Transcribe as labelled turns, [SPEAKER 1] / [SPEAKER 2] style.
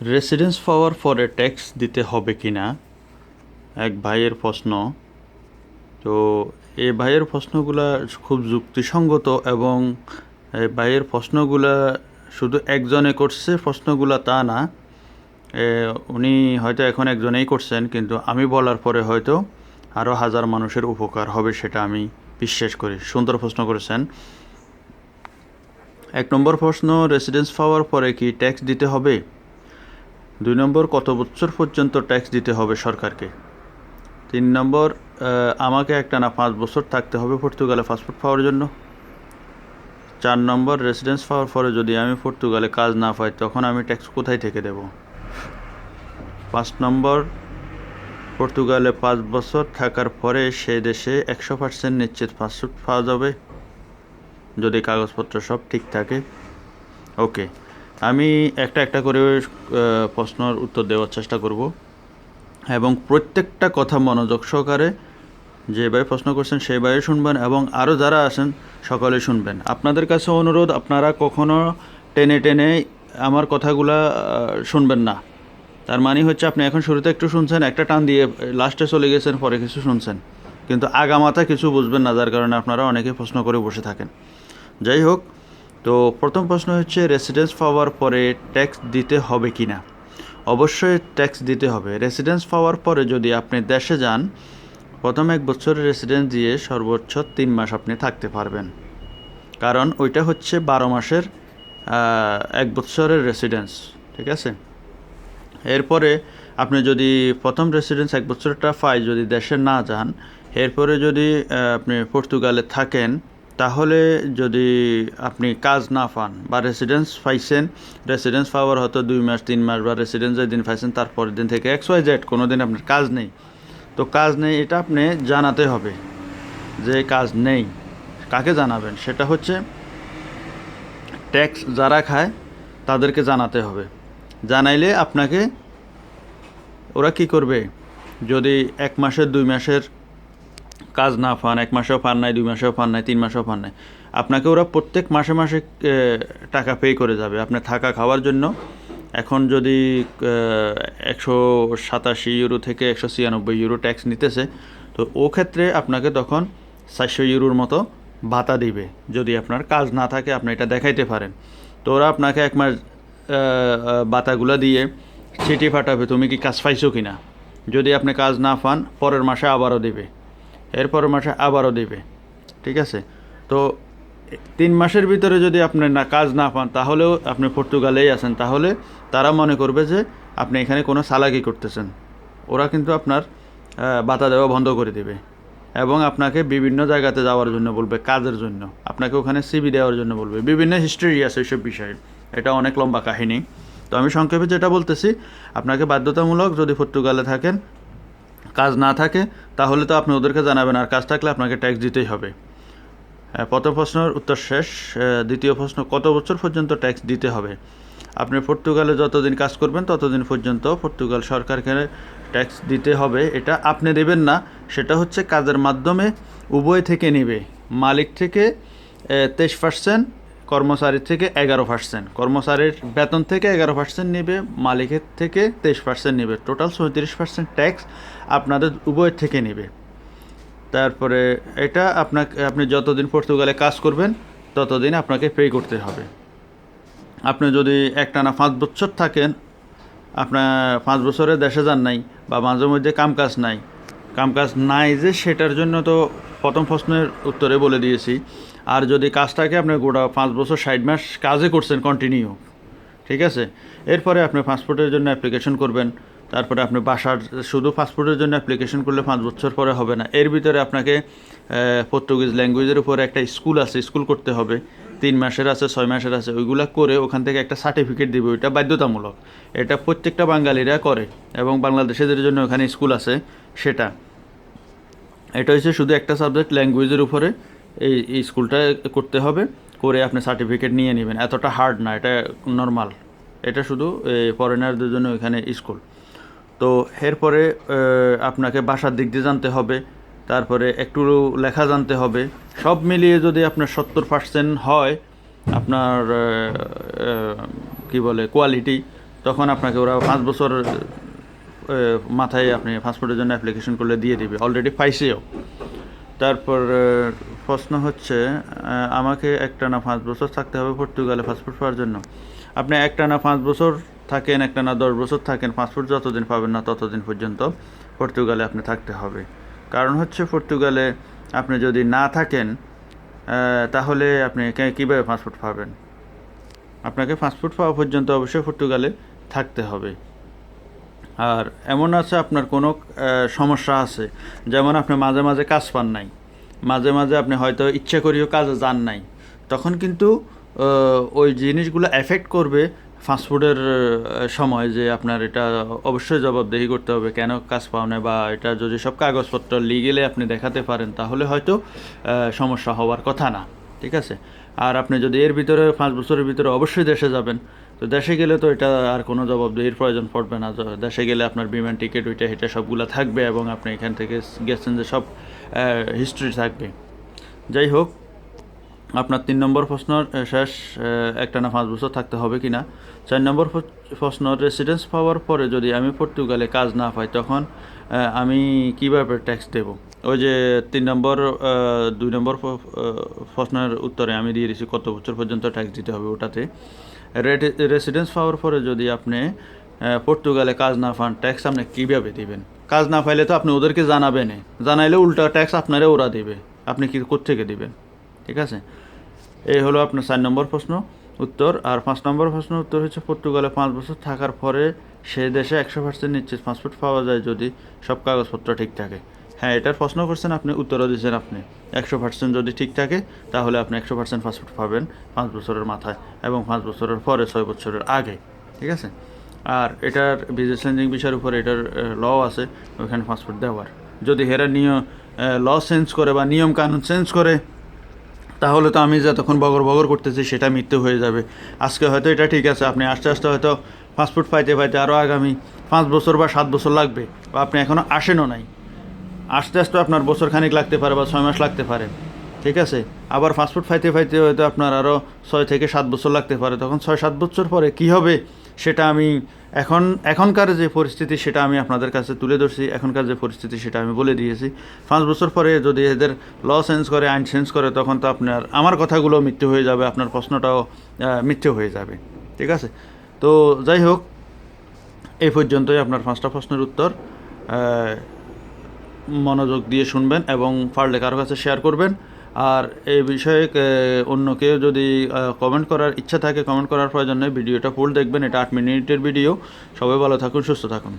[SPEAKER 1] Residence পাওয়ার পরে tax দিতে হবে কি না এক ভাইয়ের প্রশ্ন। তো এই ভাইয়ের প্রশ্নগুলা খুব যুক্তিসঙ্গত এবং এই ভাইয়ের প্রশ্নগুলা শুধু একজনে করছে, প্রশ্নগুলা তা না। উনি হয়তো এখন একজনেই করছেন, কিন্তু আমি বলার পরে হয়তো আরও হাজার মানুষের উপকার হবে সেটা আমি বিশ্বাস করি। সুন্দর প্রশ্ন করেছেন। এক নম্বর প্রশ্ন রেসিডেন্স পাওয়ার পরে কি ট্যাক্স দিতে হবে? দুই নম্বর, কত বছর পর্যন্ত ট্যাক্স দিতে হবে সরকারকে? তিন নম্বর আমাকে একটা না পাঁচ বছর থাকতে হবে পর্তুগালে পাসপোর্ট পাওয়ার জন্য। চার নম্বর রেসিডেন্স পাওয়ার পরে যদি আমি পর্তুগালে কাজ না পাই, তখন আমি ট্যাক্স কোথায় থেকে দেব? পাঁচ নম্বর, পর্তুগালে পাঁচ বছর থাকার পরে সে দেশে একশো পার্সেন্ট নিশ্চিত পাসপোর্ট পাওয়া যাবে। যদি কাগজপত্র সব ঠিক থাকে ওকে আমি একটা একটা করে প্রশ্নের উত্তর দেওয়ার চেষ্টা করব। এবং প্রত্যেকটা কথা মনোযোগ সহকারে যে ভাই প্রশ্ন করছেন সেই ভাই শুনবেন এবং আরও যারা আছেন সকলে শুনবেন। আপনাদের কাছে অনুরোধ, আপনারা কখনো টেনে টেনে আমার কথাগুলা শুনবেন না। তার মানে হচ্ছে আপনি এখন শুরুতে একটু শুনছেন, একটা টান দিয়ে লাস্টে চলে গেছেন, পরে কিছু শুনছেন। কিন্তু আগামাথা কিছু বুঝবেন না, যার কারণে আপনারা অনেকে প্রশ্ন করে বসে থাকেন। যাই হোক তো প্রথম প্রশ্ন হচ্ছে রেসিডেন্স পাওয়ার পরে ট্যাক্স দিতে হবে কি না? অবশ্যই ট্যাক্স দিতে হবে। রেসিডেন্স পাওয়ার পরে যদি আপনি দেশে যান, প্রথম এক বছরের রেসিডেন্স দিয়ে সর্বোচ্চ তিন মাস আপনি থাকতে পারবেন। কারণ ওইটা হচ্ছে বারো মাসের এক বছরের রেসিডেন্স ঠিক আছে? এরপরে আপনি যদি প্রথম রেসিডেন্স এক বছরটা পাই যদি দেশে না যান, এরপরে যদি আপনি পর্তুগালে থাকেন তাহলে যদি আপনি কাজ না পান বা রেসিডেন্স পাইছেন রেসিডেন্স পাওয়ার হয়তো দুই মাস, তিন মাস বা রেসিডেন্স যেদিন পাইছেন, তারপরের দিন থেকে এক্স ওয়াই জেড কোনো দিন আপনার কাজ নেই। তো কাজ নেই, এটা আপনি জানাতে হবে যে কাজ নেই। কাকে জানাবেন? সেটা হচ্ছে ট্যাক্স যারা খায়, তাদেরকে জানাতে হবে। জানাইলে আপনাকে ওরা কি করবে? যদি এক মাসের, দুই মাসের কাজ না পান, এক মাসেও পান নাই, দুই মাসেও পান নাই, তিন মাসেও পান নাই, আপনাকে ওরা প্রত্যেক মাসে মাসে টাকা পে করে যাবে। আপনি থাকা খাওয়ার জন্য এখন যদি একশো সাতাশি ইউরো থেকে একশো ছিয়ানব্বই ইউরো ট্যাক্স নিতেছে, তো ও ক্ষেত্রে আপনাকে তখন চারশো ইউরোর মতো ভাতা দিবে। যদি আপনার কাজ না থাকে, আপনি এটা দেখাইতে পারেন। তো ওরা আপনাকে এক মাস বাতাগুলো দিয়ে চিঠি পাঠাবে, তুমি কি কাজ পাইছো কি না যদি আপনি কাজ না পান, পরের মাসে আবারও দিবে। এরপরের মাসে আবারও দিবে। ঠিক আছে? তো তিন মাসের ভিতরে যদি আপনি না, কাজ না পান, তাহলেও আপনি পর্তুগালেই আছেন, তাহলে তারা মনে করবে যে আপনি এখানে কোনো সালাকি করতেছেন। ওরা কিন্তু আপনার বাতা দেওয়া বন্ধ করে দেবে। এবং আপনাকে বিভিন্ন জায়গাতে যাওয়ার জন্য বলবে, কাজের জন্য। আপনাকে ওখানে সিবি দেওয়ার জন্য বলবে। বিভিন্ন হিস্ট্রি আছে এইসব বিষয়ে। এটা অনেক লম্বা কাহিনী। তো আমি সংক্ষেপে যেটা বলতেছি, আপনাকে বাধ্যতামূলক যদি পর্তুগালে থাকেন কাজ না থাকে, তাহলে তো আপনি ওদেরকে জানাবেন আর কাজ থাকলে আপনাকে ট্যাক্স দিতেই হবে। প্রথম প্রশ্নের উত্তর শেষ। দ্বিতীয় প্রশ্ন, কত বছর পর্যন্ত ট্যাক্স দিতে হবে? আপনি পর্তুগালে যতদিন কাজ করবেন, ততদিন পর্যন্ত পর্তুগাল সরকারকে ট্যাক্স দিতে হবে। এটা আপনি দেবেন না, সেটা হচ্ছে কাজের মাধ্যমে উভয় থেকে নেবে। মালিক থেকে তেইশ পার্সেন্ট কর্মচারীর থেকে এগারো পার্সেন্ট কর্মচারীর বেতন থেকে এগারো পার্সেন্ট নেবে, মালিকের থেকে তেইশ পার্সেন্ট নেবে। টোটাল চৌত্রিশ পার্সেন্ট ট্যাক্স আপনাদের উভয়ের থেকে নেবে। তারপরে এটা আপনাকে, আপনি যতদিন পর্তুগালে কাজ করবেন, ততদিন আপনাকে পে করতে হবে। আপনি যদি একটানা পাঁচ বছর থাকেন আপনার পাঁচ বছরে দেশে যান নাই বা মাঝে মধ্যে কামকাজ নাই কামকাজ নাই যে সেটার জন্য তো প্রথম প্রশ্নের উত্তরে বলে দিয়েছি। আর যদি কাজটাকে আপনি গোটা পাঁচ বছর, ষাট মাস কাজে করছেন কন্টিনিউ ঠিক আছে? এরপরে আপনি পাসপোর্টের জন্য অ্যাপ্লিকেশন করবেন, তারপরে আপনি বাসার, শুধু পাসপোর্টের জন্য অ্যাপ্লিকেশন করলে পাঁচ বছর পরে হবে না। এর ভিতরে আপনাকে পর্তুগিজ ল্যাঙ্গুয়েজের উপরে একটা স্কুল আছে স্কুল করতে হবে। তিন মাসের আছে, ছয় মাসের আছে, ওইগুলো করে ওখান থেকে একটা সার্টিফিকেট দিবে, ওইটা বাধ্যতামূলক। এটা প্রত্যেকটা বাঙালিরা করে এবং বাংলাদেশের জন্য ওখানে স্কুল আছে সেটা। এটা হচ্ছে শুধু একটা সাবজেক্ট ল্যাঙ্গুয়েজের উপরে। এই এই স্কুলটা করতে হবে, করে আপনি সার্টিফিকেট নিয়ে নেবেন। এতটা হার্ড না, এটা নর্মাল এটা শুধু ফরেনারদের জন্য এখানে স্কুল। তো এরপরে আপনাকে ভাষার দিক দিয়ে জানতে হবে, তারপরে একটু লেখা জানতে হবে। সব মিলিয়ে যদি আপনার সত্তর পার্সেন্ট হয়, আপনার কি বলে কোয়ালিটি তখন আপনাকে ওরা পাঁচ বছর মাথায় আপনি পাসপোর্টের জন্য অ্যাপ্লিকেশন করলে দিয়ে দিবে। অলরেডি পাইছেও। তারপর প্রশ্ন হচ্ছে আমাকে একটা না পাঁচ বছর থাকতে হবে পর্তুগালে পাসপোর্ট পাওয়ার জন্য। আপনি একটা না পাঁচ বছর থাকেন, একটা না দশ বছর থাকেন পাসপোর্ট যতদিন পাবেন না ততদিন পর্যন্ত পর্তুগালে আপনি থাকতে হবে। কারণ হচ্ছে পর্তুগালে আপনি যদি না থাকেন তাহলে আপনি কীভাবে পাসপোর্ট পাবেন? আপনাকে পাসপোর্ট পাওয়া পর্যন্ত অবশ্যই পর্তুগালে থাকতে হবে। আর এমন আছে, আপনার কোনো সমস্যা আছে, যেমন আপনি মাঝে মাঝে কাজ পান নাই। মাঝে মাঝে আপনি হয়তো ইচ্ছা করেও কাজে যান নাই। তখন কিন্তু ওই জিনিসগুলো এফেক্ট করবে ফাস্টফুডের সময় যে আপনার এটা অবশ্যই জবাবদেহি করতে হবে, কেন কাজ পাও না বা এটা যদি সব কাগজপত্র লিগেলে আপনি দেখাতে পারেন, তাহলে হয়তো সমস্যা হওয়ার কথা না। ঠিক আছে? আর আপনি যদি এর ভিতরে, পাঁচ বছরের ভিতরে অবশ্যই দেশে যাবেন তো দেশে গেলে তো এটা আর কোনো জবাবদিহির প্রয়োজন পড়বে না। দেশে গেলে আপনার বিমান টিকিট ওইটা এটা সবগুলো থাকবে এবং আপনি এখান থেকে গেছেন যে সব হিস্ট্রি থাকবে। যাই হোক আপনার তিন নম্বর প্রশ্ন আহ, শেষ একটা না পাঁচ বছর থাকতে হবে কি না চার নম্বর প্রশ্ন রেসিডেন্স পাওয়ার পরে যদি আমি পর্তুগালে কাজ না পাই তখন আমি কীভাবে ট্যাক্স দেব? ওই যে তিন নম্বর দুই নম্বর প্রশ্নের উত্তরে আমি দিয়ে দিয়েছি কত বছর পর্যন্ত ট্যাক্স দিতে হবে ওটাতে? রেসিডেন্স পাওয়ার পরে যদি আপনি পর্তুগালে কাজ না পান ট্যাক্স আপনি কীভাবে দিবেন? কাজ না পাইলে তো আপনি ওদেরকে জানাবেন জানাইলে উল্টা ট্যাক্স আপনারা ওরা দেবে। আপনি কি কোত্থেকে দিবেন? ঠিক আছে? এই হলো আপনার চার নম্বর প্রশ্ন উত্তর। আর পাঁচ নম্বর প্রশ্ন উত্তর হচ্ছে, পর্তুগালে পাঁচ বছর থাকার পরে সে দেশে একশো পার্সেন্ট নিশ্চিত পাসপোর্ট পাওয়া যায় যদি সব কাগজপত্র ঠিক থাকে। হ্যাঁ এটার প্রশ্ন করছেন আপনি, উত্তরও দিয়েছেন আপনি। একশো পার্সেন্ট যদি ঠিক থাকে, তাহলে আপনি একশো পার্সেন্ট পাসপোর্ট পাবেন পাঁচ বছরের মাথায় এবং পাঁচ বছরের পরে ছয় বছরের আগে, ঠিক আছে? আর এটার বিজনেস চেঞ্জিং বিষয়ের উপরে এটার ল আছে ওইখানে পাসপোর্ট দেওয়ার। যদি হেরা নিয়ম ল চেঞ্জ করে বা নিয়ম কানুন চেঞ্জ করে, তাহলে তো আমি যতক্ষণ বগর বগর করতেছি, সেটা মৃত্যু হয়ে যাবে। আজকে হয়তো এটা ঠিক আছে, আপনি আস্তে আস্তে হয়তো পাসপোর্ট পাইতে পাইতে আরও আগামী পাঁচ বছর বা সাত বছর লাগবে, বা আপনি এখনও আসেনও নাই। আস্তে আস্তে আপনার বছর খানিক লাগতে পারে বা ছয় মাস লাগতে পারে, ঠিক আছে? আবার পাসপোর্ট ফাইতে ফাইতে হয়তো আপনার আরও ছয় থেকে সাত বছর লাগতে পারে। তখন ছয় সাত বছর পরে কি হবে সেটা আমি এখন, এখনকার যে পরিস্থিতি সেটা আমি আপনাদের কাছে তুলে ধরছি। এখনকার যে পরিস্থিতি সেটা আমি বলে দিয়েছি। পাঁচ বছর পরে যদি এদের ল চেঞ্জ করে, আইন চেঞ্জ করে, তখন তো আপনার, আমার কথাগুলো মৃত্যু হয়ে যাবে, আপনার প্রশ্নটাও মিথ্যে হয়ে যাবে, ঠিক আছে? তো যাই হোক, এই পর্যন্তই আপনার পাঁচটা প্রশ্নের উত্তর। মনোযোগ দিয়ে শুনবেন এবং পারলে কারও কাছে শেয়ার করবেন। আর এই বিষয়ে অন্য কেউ যদি কমেন্ট করার ইচ্ছা থাকে কমেন্ট করার প্রয়োজন নেই, ভিডিওটা ফুল দেখবেন, এটা আট মিনিটের ভিডিও সবাই ভালো থাকুন, সুস্থ থাকুন।